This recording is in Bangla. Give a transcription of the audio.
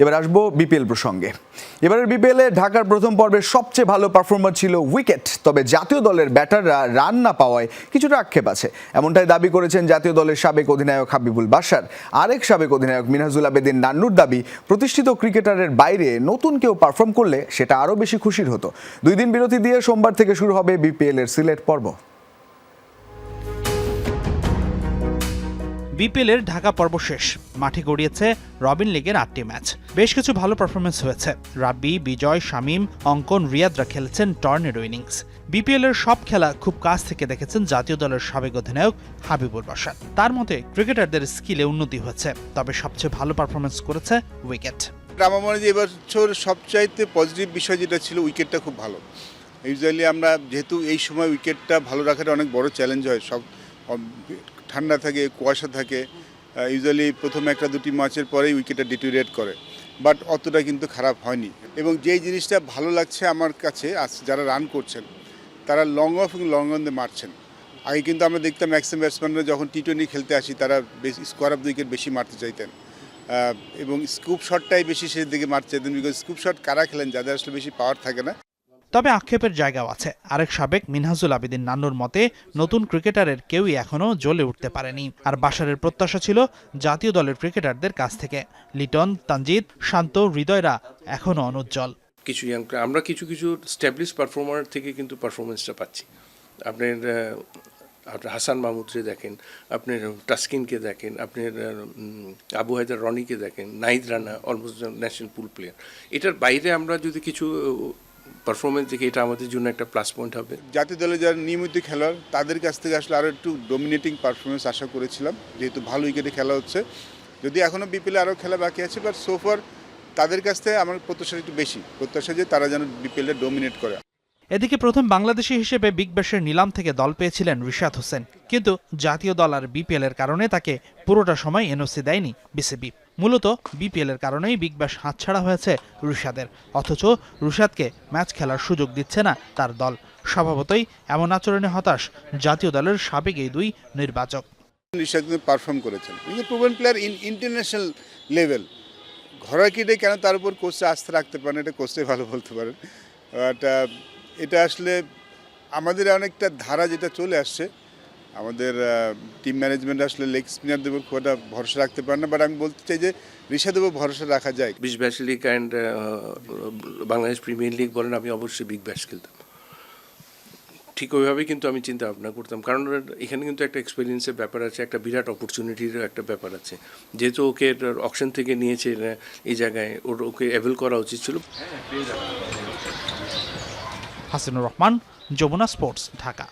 এবার আসব বিপিএল প্রসঙ্গে। এবারের বিপিএলে ঢাকার প্রথম পর্বের সবচেয়ে ভালো পারফর্মার ছিল উইকেট তবে জাতীয় দলের ব্যাটাররা রান না পাওয়ায় কিছুটা আক্ষেপ আছে। এমনটাই দাবি করেছেন জাতীয় দলের সাবেক অধিনায়ক হাবিবুল বাশার। আরেক সাবেক অধিনায়ক মিনহাজুল আবেদিন নান্নুর দাবি, প্রতিষ্ঠিত ক্রিকেটারের বাইরে নতুন কেউ পারফর্ম করলে সেটা আরও বেশি খুশির হতো। দুই দিন বিরতি দিয়ে সোমবার থেকে শুরু হবে বিপিএল এর সিলেট পর্ব। বিপিএল এর ঢাকা পর্ব শেষ। মাঠে গড়িয়েছে রবিন লিগের আটটি ম্যাচ। বেশ কিছু ভালো পারফরমেন্স হয়েছে। রাব্বি, বিজয়, শামীম, অঙ্কন, রিয়াদরা খেলেছেন টর্নেডো ইনিংস। বিপিএল এর সব খেলা খুব কাছ থেকে দেখেছেন জাতীয় দলের সাবেক অধিনায়ক হাবিবুর বাসার তার মতে, ক্রিকেটারদের স্কিলে উন্নতি হয়েছে, তবে সবচেয়ে ভালো পারফরমেন্স করেছে উইকেট। আমার এবছর সবচাইতে পজিটিভ বিষয় যেটা ছিল, উইকেটটা খুব ভালো। ইউজুয়ালি আমরা যেহেতু এই সময় উইকেটটা ভালো রাখাটা অনেক বড় চ্যালেঞ্জ হয়, সব ঠান্ডা থাকে, কুয়াশা থাকে ইউজুয়ালি প্রথম একটা দুটি ম্যাচের পরেই উইকেটটা ডিটোরিয়েট করে। বাট অতটা কিন্তু খারাপ হয়নি। এবং যেই জিনিসটা ভালো লাগছে আমার কাছে, আজ যারা রান করছেন, তারা লং অফ এবং লং অন মারছেন। আগে কিন্তু আমরা দেখতাম ম্যাক্সিমাম ব্যাটসম্যানরা যখন টি টোয়েন্টি খেলতে আসি, তারা বেশি স্কোয়ার অফ উইকেট বেশি মারতে চাইতেন। এবং স্কুপ শটটাই বেশি শেষের দিকে মারতে চাইতেন বিকজ স্কুপ শট কারা খেলেন, যাদের আসলে বেশি পাওয়ার থাকে না তবে আক্ষেপের জায়গাও আছে। আরেক সাবেক মিনহাজুল আবেদিন নান্নুর মতে, নতুন ক্রিকেটারের কেউই এখনও জ্বলে উঠতে পারেনি। আর বাসারের প্রত্যাশা ছিল জাতীয় দলের ক্রিকেটারদের কাছ থেকে। লিটন, তানজিদ, শান্ত, হৃদয়রা এখনও অনুজ্জ্বল। কিছু ইয়াং আমরা কিছু কিছু স্ট্যাবলিশ পারফর্মার থেকে কিন্তু পারফরমেন্সটা পাচ্ছি। আপনার আপনার হাসান মাহমুদরে দেখেন, আপনার টাস্কিনকে দেখেন, আপনার আবু হায়দার রনিকে দেখেন, Nahid Rana almost national pool player এটার বাইরে আমরা যদি কিছু পারফরমেন্স দেখে এটা আমাদের জন্য একটা প্লাস পয়েন্ট হবে। জাতীয় দলে যারা নিয়মিত খেলোয়াড় তাদের কাছ থেকে আসলে আরও একটু ডোমিনেটিং পারফরমেন্স আশা করেছিলাম। যেহেতু ভালো উইকেটে খেলা হচ্ছে। যদি এখনও বিপিএলে আরও খেলা বাকি আছে বাট সোফার তাদের কাছ থেকে আমার প্রত্যাশা একটু বেশি। প্রত্যাশা যে তারা যেন বিপিএলটা ডোমিনেট করে। এদিকে প্রথম বাংলাদেশি হিসেবে বিগ ব্যাশের নিলাম থেকে দল পেয়েছিলেন রিশাদ হোসেন। কিন্তু জাতীয় দল আর বিপিএল এর কারণে তাকে পুরোটা সময় এনওসি দেয়নি বিসিবি মূলত বিপিএল এর কারণেই বিগ ব্যাশ হাতছাড়া হয়েছে রুশাদের। অথচ রুশাদকে ম্যাচ খেলার সুযোগ দিচ্ছে না তার দল। স্বভাবতই এমন আচরণে হতাশ জাতীয় দলের সাবেক এই দুই নির্বাচক। ঋষাদ পারফর্ম করেছেন। কিন্তু proven player in international level ঘরোয়া ক্রিকেটে কেন তার উপর কোচে আস্থা রাখতে পারেন? এটা কোচে ভালো বলতে পারেন। বাট এটা আসলে আমাদের অনেকটা ধারা যেটা চলে আসছে আমাদের টিম ম্যানেজমেন্ট আসলে লেগ স্পিনারদের উপর খুব একটা ভরসা রাখতে পারে না বাট আমি বলতে চাই যে ঋষাদের উপর ভরসা রাখা যায়। Big Bash league and Bangladesh premier league বলেন আমি অবশ্যই বিগ ব্যাশ খেলতাম। ঠিক ওইভাবেই কিন্তু আমি চিন্তা ভাবনা করতাম কারণ এখানে কিন্তু একটা এক্সপিরিয়েন্সের ব্যাপার আছে একটা বিরাট অপরচুনিটির একটা ব্যাপার আছে। যেহেতু ওকে অপশন থেকে নিয়েছে এই জায়গায় ওর ওকে অ্যাভেল করা উচিত ছিল। হাসিনুর রহমান যমুনা স্পোর্টস ঢাকা।